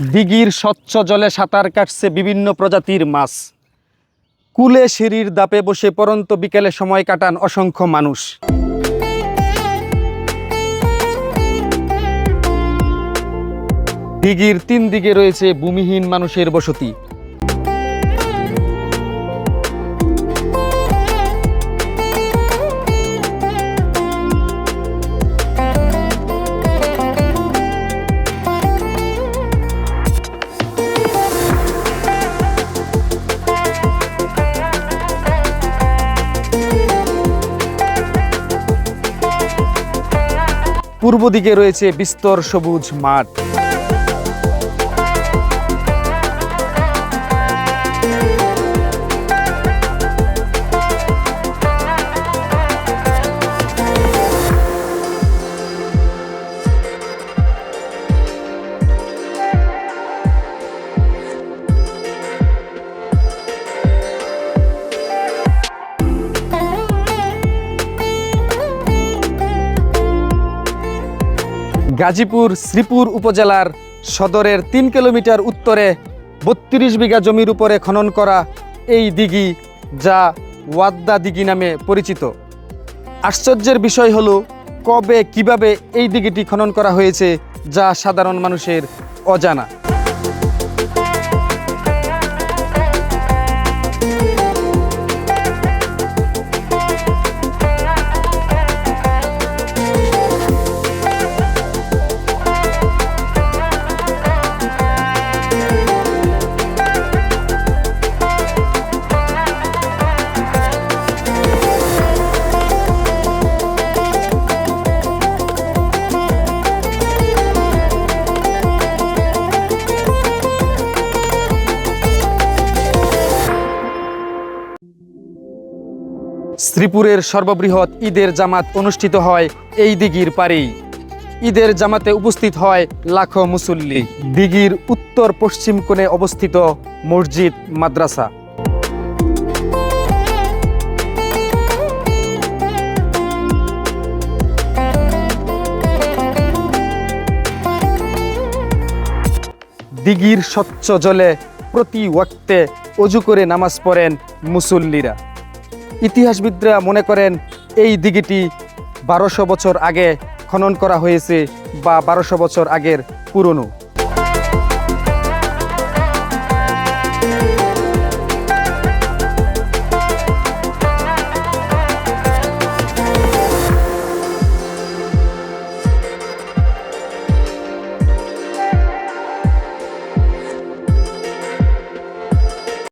দিঘির স্বচ্ছ জলে সাঁতার কাটছে বিভিন্ন প্রজাতির মাছ। কুলে সিঁড়ির দাপে বসে পরন্ত বিকেলে সময় কাটান অসংখ্য মানুষ। দিঘির তিন দিকে রয়েছে ভূমিহীন মানুষের বসতি। পূর্ব দিকে রয়েছে বিস্তর সবুজ মাঠ। গাজীপুর শ্রীপুর উপজেলার সদরের তিন কিলোমিটার উত্তরে বত্রিশ বিঘা জমির উপরে খনন করা এই দিঘি যা ওয়াদ্দা দিঘি নামে পরিচিত। আশ্চর্যের বিষয় হলো, কবে কীভাবে এই দিঘিটি খনন করা হয়েছে যা সাধারণ মানুষের অজানা? শ্রীপুরের সর্ববৃহৎ ঈদের জামাত অনুষ্ঠিত হয় এই দিঘির পারেই ঈদের জামাতে উপস্থিত হয় লাখো মুসল্লি। দিঘির উত্তর পশ্চিম কোণে অবস্থিত মসজিদ, মাদ্রাসা। দিঘির স্বচ্ছ জলে প্রতি ওয়াক্তে অজু করে নামাজ পড়েন মুসল্লিরা। ইতিহাসবিদরা মনে করেন এই দিঘিটি বারোশো বছর আগে খনন করা হয়েছে বা বারোশো বছর আগের পুরনো।